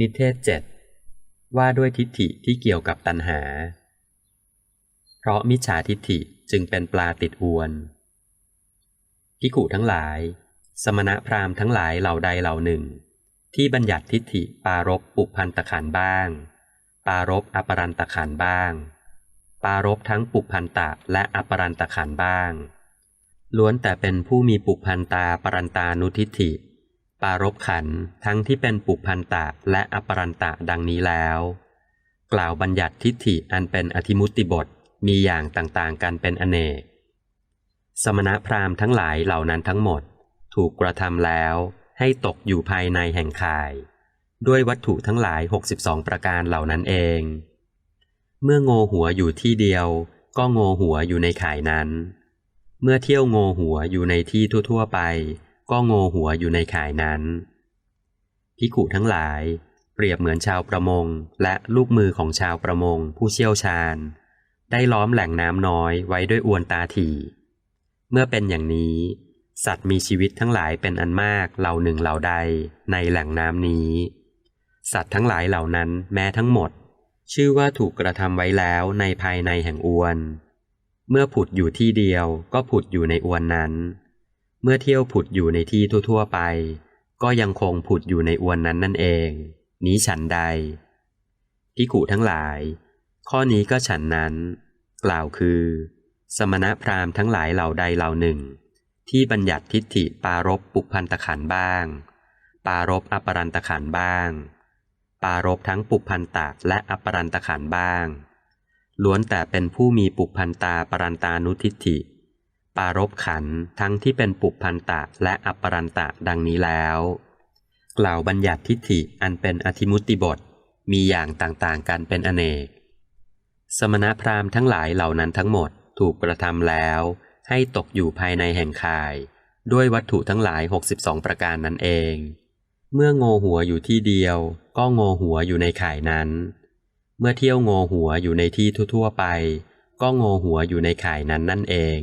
นิเทศเจ็ดว่าด้วยทิฏฐิที่เกี่ยวกับตัณหา เพราะมิจฉาทิฏฐิจึงเป็นปลาติดอวนพิกุทั้งหลาย สมณะพราหมณ์ทั้งหลายเหล่าใดเหล่าหนึ่ง ที่บัญญัติทิฏฐิปารบปุพันตะขันบ้าง ปารบอปรันตะขันบ้าง ปารบทั้งปุพันตะและอปรันตะขันบ้าง ล้วนแต่เป็นผู้มีปุพันตาปรันตานุทิฏฐิ ปารบขันทั้งที่เป็นปุพันตะและอปรันตะดังนี้แล้ว กล่าวบัญญัติทิฏฐิอันเป็นอธิมุตติบทมีอย่างต่างๆ กันเป็นอเนก สมณพราหมณ์ทั้งหลายเหล่านั้นทั้งหมด ถูกกระทำแล้วให้ตกอยู่ภายในแห่งข่าย ด้วยวัตถุทั้งหลาย 62 ประการเหล่านั้นเอง เมื่อโงหัวอยู่ที่เดียว ก็โงหัวอยู่ในข่ายนั้น เมื่อเที่ยวโงหัวอยู่ในที่ทั่ว ๆ ไป ก็โงหัวอยู่ในข่ายนั้นพิขุทั้งหลาย เปรียบเหมือนชาวประมง และลูกมือของชาวประมง ผู้เชี่ยวชาญ ได้ล้อมแหล่งน้ำน้อยไว้ด้วยอวนตาถี่ เมื่อเป็นอย่างนี้ สัตว์มีชีวิตทั้งหลายเป็นอันมากเหล่าหนึ่งเหล่าใดในแหล่งน้ำนี้ สัตว์ทั้งหลายเหล่านั้นแม้ทั้งหมด ชื่อว่าถูกกระทำไว้แล้วในภายในแห่งอวน เมื่อผุดอยู่ที่เดียวก็ผุดอยู่ในอวนนั้น เมื่อเที่ยวผุดอยู่ในที่ทั่ว ๆ ไป ก็ยังคงผุดอยู่ในอวนนั้นนั่นเอง นี้ฉันใดพิกุทั้งหลาย ข้อนี้ก็ฉันนั้น กล่าวคือ สมณพราหมณ์ทั้งหลายเหล่าใดเหล่าหนึ่ง ที่บัญญัติทิฏฐิปารบปุพันตขันบ้าง ปารบอปรันตขันบ้าง ปารบทั้งปุพันตะและอปรันตขันบ้าง ล้วนแต่เป็นผู้มีปุพันตาปรันตานุทิฏฐิ ปารบขันทั้งที่เป็นปุพันตะและอัปปรันตะดังนี้แล้ว กล่าวบัญญัติทิฏฐิอันเป็นอธิมุติบท มีอย่างต่างๆกันเป็นอเนก สมณพราหมณ์ทั้งหลายเหล่านั้นทั้งหมดถูกกระทำแล้ว ให้ตกอยู่ภายในแห่งข่าย ด้วยวัตถุทั้งหลาย 62 ประการนั้นเอง เมื่อโงหัวอยู่ที่เดียว ก็โงหัวอยู่ในข่ายนั้น เมื่อเที่ยวโงหัวอยู่ในที่ทั่วๆไป ก็โงหัวอยู่ในข่ายนั้นนั่นเอง